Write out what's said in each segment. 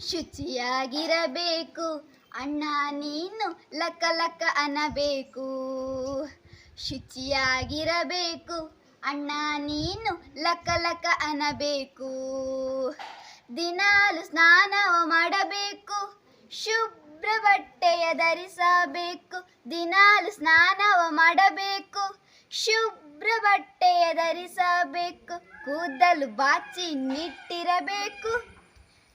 ಶುಚಿಯಾಗಿರಬೇಕು. ಅಣ್ಣ, ನೀನು ಲಕ ಲಕ ಅನ್ನಬೇಕು ಶುಚಿಯಾಗಿರಬೇಕು. ಅಣ್ಣ, ನೀನು ಲಕ ಲಕ ಅನ್ನಬೇಕು ದಿನಾಲು ಸ್ನಾನವ ಮಾಡಬೇಕು. ಶುಭ್ರ ಬಟ್ಟೆಯ ಧರಿಸಬೇಕು. ದಿನಾಲು ಸ್ನಾನವ ಮಾಡಬೇಕು. ಶುಭ್ರ ಬಟ್ಟೆಯ ಧರಿಸಬೇಕು. ಕೂದಲು ಬಾಚಿ ನಿಟ್ಟಿರಬೇಕು.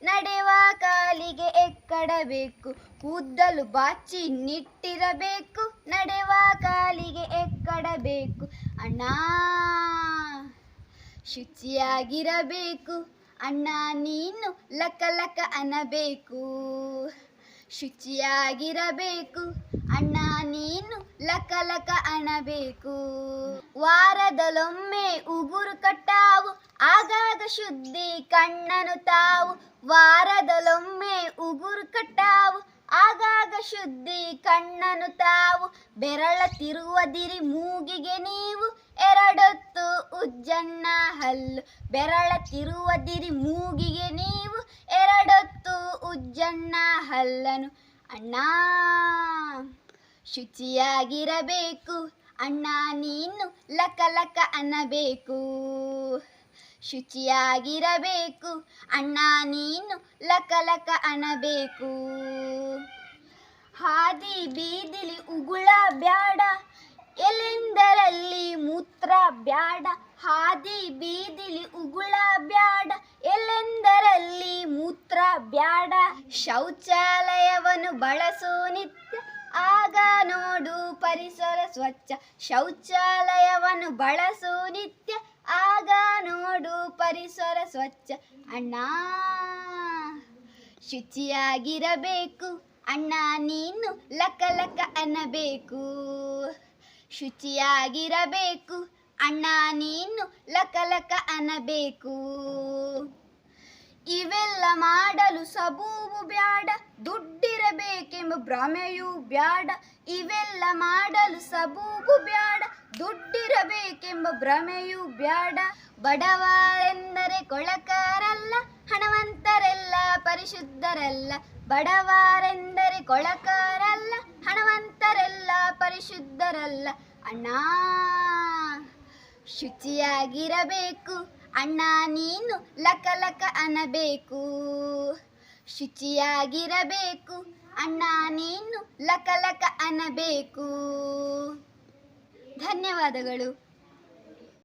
ನಡೆವ ಕಾಲಿಗೆ ಎಕ್ಕಡಬೇಕು. ಕೂದಲು ಬಾಚಿ ನಿಟ್ಟಿರಬೇಕು. ನಡೆವ ಕಾಲಿಗೆ ಎಕ್ಕಡಬೇಕು. ಅಣ್ಣ, ಶುಚಿಯಾಗಿರಬೇಕು. ಅಣ್ಣ, ನೀನು ಲಕ ಲಕ ಅನ್ನಬೇಕು ಶುಚಿಯಾಗಿರಬೇಕು. ಅಣ್ಣ, ನೀನು ಲಕ ಲಕ ಅನ್ನಬೇಕು ವಾರದಲ್ಲೊಮ್ಮೆ ಉಗುರು ಕಟ್ಟಾವು, ಆಗಾಗ ಶುದ್ಧಿ ಕಣ್ಣನು ತಾವು. ವಾರದಲ್ಲೊಮ್ಮೆ ಉಗುರು ಕಟ್ಟಾವು, ಆಗಾಗ ಶುದ್ಧಿ ಕಣ್ಣನು ತಾವು. ಬೆರಳ ತಿರುವದಿರಿ ಮೂಗಿಗೆ ನೀವು, ಎರಡೊತ್ತು ಉಜ್ಜನ್ನ ಹಲ್ಲು. ಬೆರಳ ತಿರುವದಿರಿ ಮೂಗಿಗೆ ನೀವು, ಎರಡೊತ್ತು ಉಜ್ಜನ್ನ ಹಲ್ಲನು. ಅಣ್ಣ, ಶುಚಿಯಾಗಿರಬೇಕು. ಅಣ್ಣ ನೀನು ಲಕ ಲಕ ಅನ್ನಬೇಕು. ಶುಚಿಯಾಗಿರಬೇಕು. ಅಣ್ಣ ನೀನು ಲಕ ಲಕ ಅನ್ನಬೇಕು. ಹಾದಿ ಬೀದಿಲಿ ಉಗುಳ ಬ್ಯಾಡ. ಎಲೆಂದರಲ್ಲಿ ಮೂತ್ರ ಬ್ಯಾಡ. ಹಾದಿ ಬೀದಿಲಿ ಉಗುಳ ಬ್ಯಾಡ. ಎಲ್ಲೆಂದರಲ್ಲಿ ಮೂತ್ರ ಬ್ಯಾಡ. ಶೌಚಾಲಯವನ್ನು ಬಳಸೋ ನಿತ್ಯ. ಪರಿಸರ ಸ್ವಚ್ಛ ಶೌಚಾಲಯವನ್ನು ಬಳಸು ನಿತ್ಯ. ಆಗ ನೋಡು ಪರಿಸರ ಸ್ವಚ್ಛ. ಅಣ್ಣ, ಶುಚಿಯಾಗಿರಬೇಕು. ಅಣ್ಣ, ನೀನು ಲಕ ಲಕ ಅನ್ನಬೇಕು. ಶುಚಿಯಾಗಿರಬೇಕು. ಅಣ್ಣ, ನೀನು ಲಕ ಲಕ ಅನ್ನಬೇಕು. ಇವೆಲ್ಲ ಮಾಡಲು ಸಬೂಬು ಬ್ಯಾಡ. ದುಡ್ಡಿರಬೇಕೆಂಬ ಭ್ರಮೆಯು ಬ್ಯಾಡ, ಇವೆಲ್ಲ ಮಾಡಲು ಸಬೂಬು ಬ್ಯಾಡ. ದುಡ್ಡಿರಬೇಕೆಂಬ ಭ್ರಮೆಯು ಬ್ಯಾಡ. ಬಡವರೆಂದರೆ ಕೊಳಕಾರಲ್ಲ, ಹಣವಂತರೆಲ್ಲ ಪರಿಶುದ್ಧರಲ್ಲ. ಬಡವರೆಂದರೆ ಕೊಳಕಾರಲ್ಲ, ಹಣವಂತರೆಲ್ಲ ಪರಿಶುದ್ಧರಲ್ಲ. ಅಣ್ಣ, ಶುಚಿಯಾಗಿರಬೇಕು. ಅಣ್ಣ, ನೀನು ಲಕ ಲಕ ಅನ್ನಬೇಕು ಶುಚಿಯಾಗಿರಬೇಕು. ಅಣ್ಣ ನೀನು ಲಕ ಲಕ ಅನ್ನಬೇಕು ಧನ್ಯವಾದಗಳು.